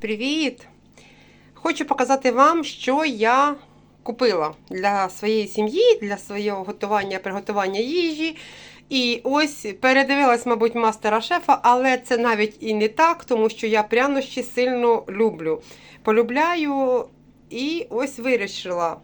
Привіт! Хочу показати вам, що я купила для своєї сім'ї, для свого готування, приготування їжі. І ось передивилась, мабуть, мастера шефа, але це навіть і не так, тому що я прянощі сильно люблю. Полюбляю і ось вирішила.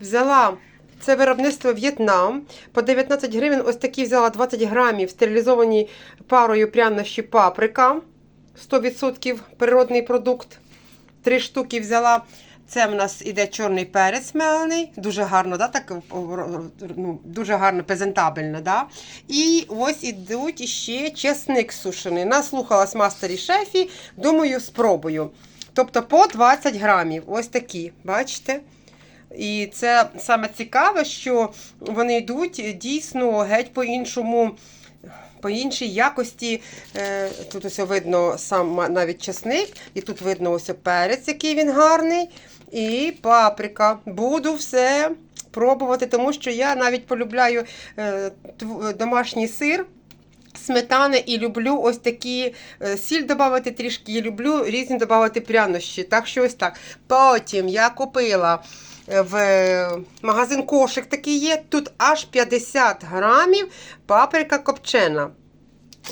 Взяла це виробництво В'єтнам. По 19 гривень ось такі взяла 20 грамів стерилізовані парою прянощі паприка. 100% природний продукт. Три штуки взяла. Це в нас іде чорний перець мелений, дуже гарно, да, так, ну, дуже гарно, презентабельно. Да? І ось ідуть іще чесник сушений. Наслухалась мастері шефі, думаю, спробую. Тобто по 20 грамів. Ось такі, бачите? І це саме цікаве, що вони йдуть дійсно геть по-іншому по іншій якості. Е, Тут ось видно сам навіть чесник, і тут видно ось перець, який він гарний. І паприка. Буду все пробувати, тому що я навіть полюбляю е, домашній сир. Сметани і люблю ось такі е, сіль додати трішки, і люблю різні додати прянощі. Так що ось так. Потім я купила в магазин кошик такий є. Тут аж 50 грамів паприка копчена.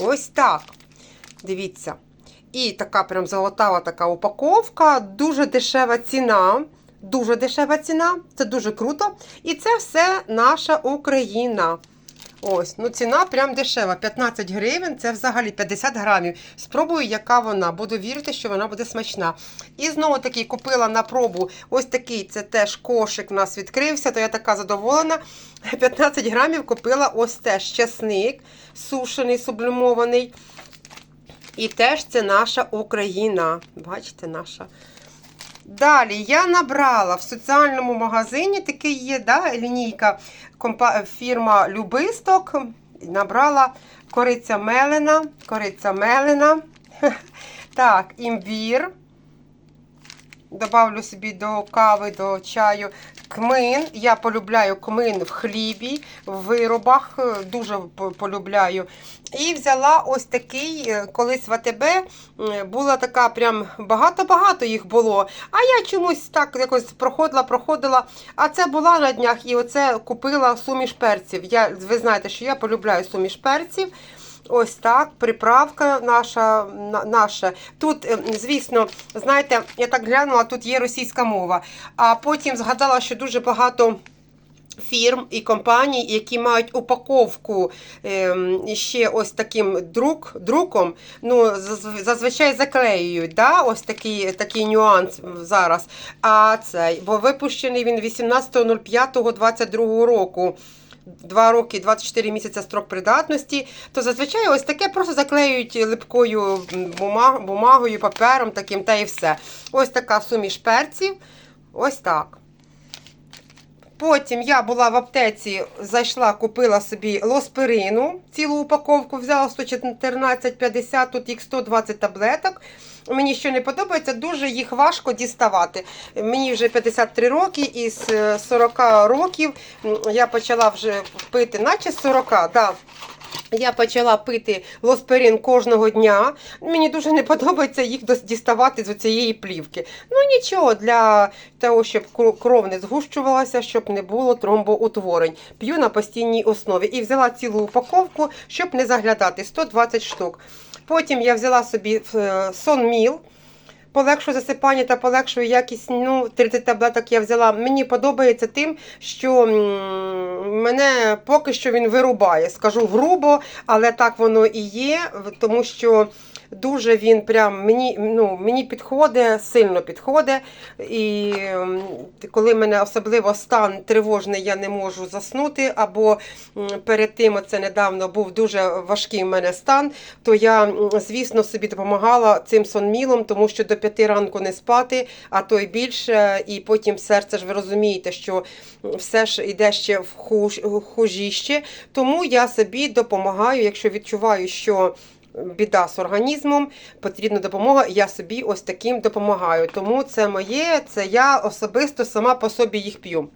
Ось так. Дивіться. І така прям золотава така упаковка, дуже дешева ціна. Дуже дешева ціна, це дуже круто. І це все наша Україна. Ось, ну ціна прям дешева. 15 гривень, це взагалі 50 грамів. Спробую, яка вона. Буду вірити, що вона буде смачна. І знову таки купила на пробу ось такий це теж кошик у нас відкрився, то я така задоволена. 15 грамів купила ось теж часник, сушений, сублімований. І теж це наша Україна. Бачите, наша. Далі я набрала в соціальному магазині такий є да, лінійка фірма Любисток. Набрала кориця мелена, кориця мелена. Так, імбір. Добавлю собі до кави, до чаю кмин. Я полюбляю кмин в хлібі, в виробах. Дуже полюбляю. І взяла ось такий, колись в АТБ була така прям багато-багато їх було. А я чомусь так якось проходила, проходила. А це була на днях і оце купила суміш перців. Я, Ви знаєте, що я полюбляю суміш перців. Ось так, приправка наша. наша. Тут, звісно, знаєте, я так глянула, тут є російська мова. А потім згадала, що дуже багато. Фірм і компаній, які мають упаковку е, ще ось таким друк, друком, ну, зазвичай заклеюють. да? Ось такий такий нюанс зараз. А цей, Бо випущений він 18.05.22 року. 2 роки 24 місяця строк придатності, то зазвичай ось таке просто заклеюють липкою бумагою, папером таким та і все. Ось така суміш перців. Ось так. Потім я була в аптеці, зайшла, купила собі лоспирину, цілу упаковку, взяла 114,50, тут їх 120 таблеток. Мені що не подобається, дуже їх важко діставати. Мені вже 53 роки, і з 40 років я почала вже пити, наче 40, да. Я почала пити лосперин кожного дня. Мені дуже не подобається їх діставати з цієї плівки. Ну нічого, для того, щоб кров не згущувалася, щоб не було тромбоутворень. П'ю на постійній основі. І взяла цілу упаковку, щоб не заглядати 120 штук. Потім я взяла собі е, сонміл полегшує засипання та полегшує якість. Ну, 30 таблеток я взяла. Мені подобається тим, що мене поки що він вирубає. Скажу грубо, але так воно і є, тому що. Дуже він прям мені ну, мені підходить, сильно підходить. І коли в мене особливо стан тривожний, я не можу заснути. Або перед тим це недавно був дуже важкий в мене стан, то я, звісно, собі допомагала цим сонмілом, тому що до п'яти ранку не спати, а то й більше. І потім серце ж ви розумієте, що все ж йде ще в хужіще. Тому я собі допомагаю, якщо відчуваю, що біда з організмом, потрібна допомога, я собі ось таким допомагаю. Тому це моє, це я особисто сама по собі їх п'ю.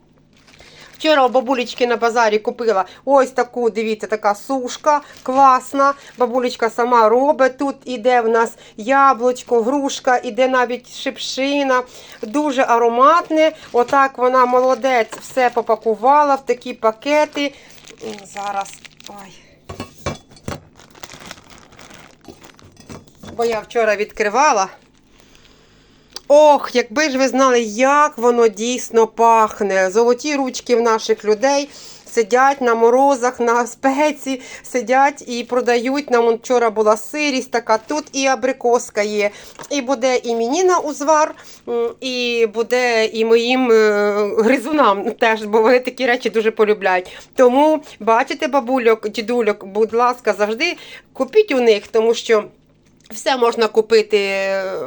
Вчора у бабулечки на базарі купила ось таку, дивіться, така сушка класна. Бабулечка сама робить. Тут іде в нас яблучко, грушка, іде навіть шипшина. Дуже ароматне. Отак вона молодець, все попакувала в такі пакети. Зараз. Ой. Бо я вчора відкривала. Ох, якби ж ви знали, як воно дійсно пахне. Золоті ручки в наших людей сидять на морозах, на спеці, сидять і продають. Нам вчора була сирість така, тут і абрикоска є. І буде і мені на узвар, і буде і моїм е, гризунам теж, бо вони такі речі дуже полюбляють. Тому бачите, бабульок, дідульок, будь ласка, завжди купіть у них, тому що. Все можна купити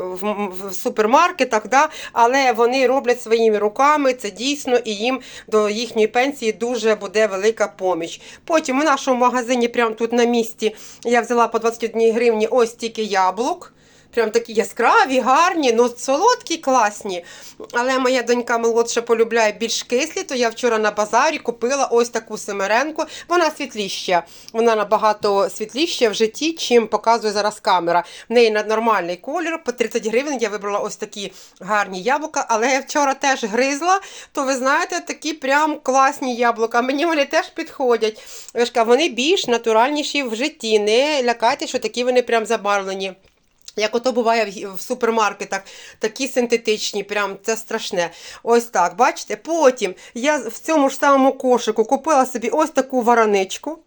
в, в супермаркетах, да? але вони роблять своїми руками. Це дійсно і їм до їхньої пенсії дуже буде велика поміч. Потім у нашому магазині, прямо тут на місці, я взяла по 21 гривні ось тільки яблук. Прям такі яскраві, гарні, ну солодкі, класні. Але моя донька молодша полюбляє більш кислі, то я вчора на базарі купила ось таку семеренку. Вона світліща. Вона набагато світліща в житті, чим показує зараз камера. В неї нормальний колір. По 30 гривень я вибрала ось такі гарні яблука, але я вчора теж гризла, то ви знаєте, такі прям класні яблука. Мені вони теж підходять. Вони більш натуральніші в житті. Не лякайте, що такі вони прям забарвлені. Як ото буває в- супермаркетах, такі синтетичні, прям це страшне. Ось так, бачите? Потім я в цьому ж самому кошику купила собі ось таку вараничку.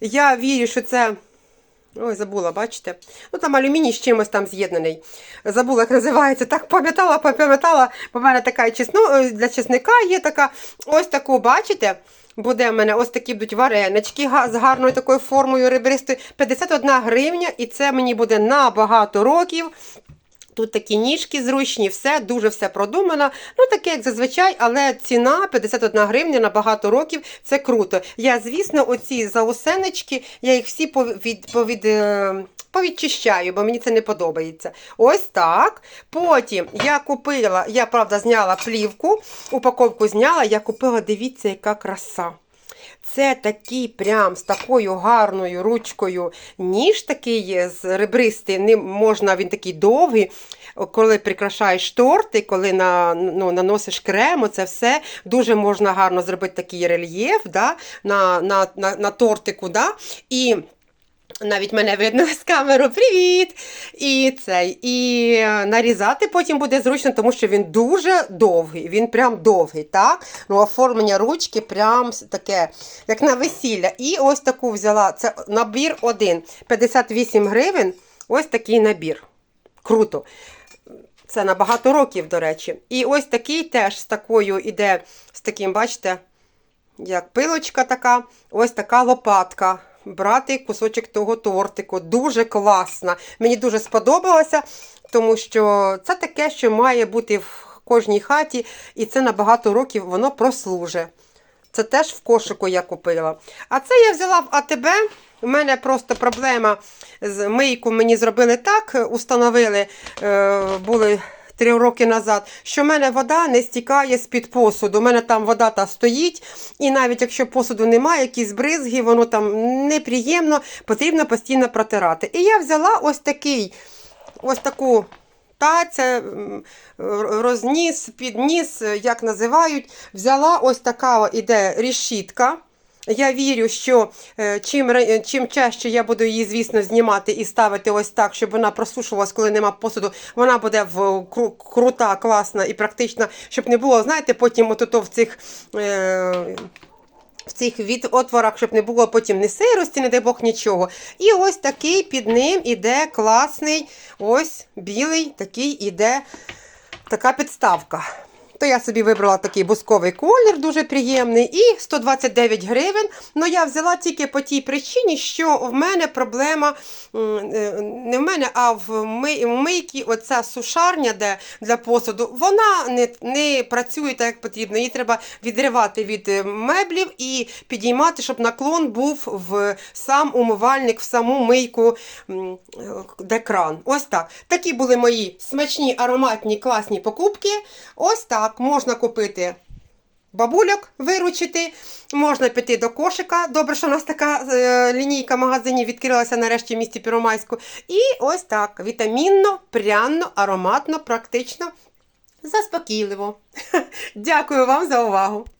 Я вірю, що це. Ой, забула, бачите? Ну там алюміній з чимось там з'єднаний. Забула, як називається. Так пам'ятала, пам'ятала. В мене така чесну, е, для чесника є така. Ось таку, бачите? Буде в мене ось такі будуть варенички з гарною такою формою ребристою. 51 гривня, і це мені буде на багато років. Тут такі ніжки зручні, все, дуже все продумано. Ну, таке, як зазвичай, але ціна 51 гривня на багато років це круто. Я, звісно, оці заусенечки, я їх всі повід, повід, е, повідчищаю, бо мені це не подобається. Ось так. Потім я купила, я правда зняла плівку, упаковку зняла, я купила, дивіться, яка краса. Це такий прям з такою гарною ручкою ніж такий з ребристий, ним можна, він такий довгий. Коли прикрашаєш торти, коли на, ну, наносиш крем, це все дуже можна гарно зробити такий рельєф да, на, на, на, на тортику. Да? І навіть мене видно з камеру, привіт! І цей, і е, нарізати потім буде зручно, тому що він дуже довгий, він прям довгий, так? Ну, оформлення ручки прям таке, як на весілля. І ось таку взяла. Це набір один. 58 гривень. Ось такий набір. Круто. Це на багато років, до речі. І ось такий теж з такою іде, з таким, бачите, як пилочка така, ось така лопатка. Брати кусочок того тортику. Дуже класна. Мені дуже сподобалося, тому що це таке, що має бути в кожній хаті, і це на багато років воно прослуже. Це теж в кошику я купила. А це я взяла в АТБ. У мене просто проблема з мийку мені зробили так, установили, е, були три роки назад, що в мене вода не стікає з-під посуду. У мене там вода та стоїть, і навіть якщо посуду немає, якісь бризги, воно там неприємно, потрібно постійно протирати. І я взяла ось такий, ось таку таця, розніс, підніс, як називають. Взяла ось така іде решітка. Я вірю, що е, чим, ра- чим чаще я буду її, звісно, знімати і ставити ось так, щоб вона просушувалась, коли нема посуду, вона буде в кру- крута, класна і практична, щоб не було, знаєте, потім от в цих. Е, в цих від отворах, щоб не було потім ні сирості, не дай Бог нічого. І ось такий під ним іде класний, ось білий, такий іде така підставка. То я собі вибрала такий бусковий колір, дуже приємний, і 129 гривень. Ну я взяла тільки по тій причині, що в мене проблема е, не в мене, а в ми- мийці оця сушарня, де для посуду, вона не, не працює так, як потрібно. Її треба відривати від е, меблів і підіймати, щоб наклон був в сам умивальник, в саму мийку, е, де кран. Ось так. Такі були мої смачні, ароматні, класні покупки. Ось так можна купити бабульок виручити. Можна піти до кошика. Добре, що у нас така е, лінійка магазинів відкрилася нарешті в місті Піромайську. І ось так: вітамінно, пряно, ароматно, практично, заспокійливо. Дякую вам за увагу!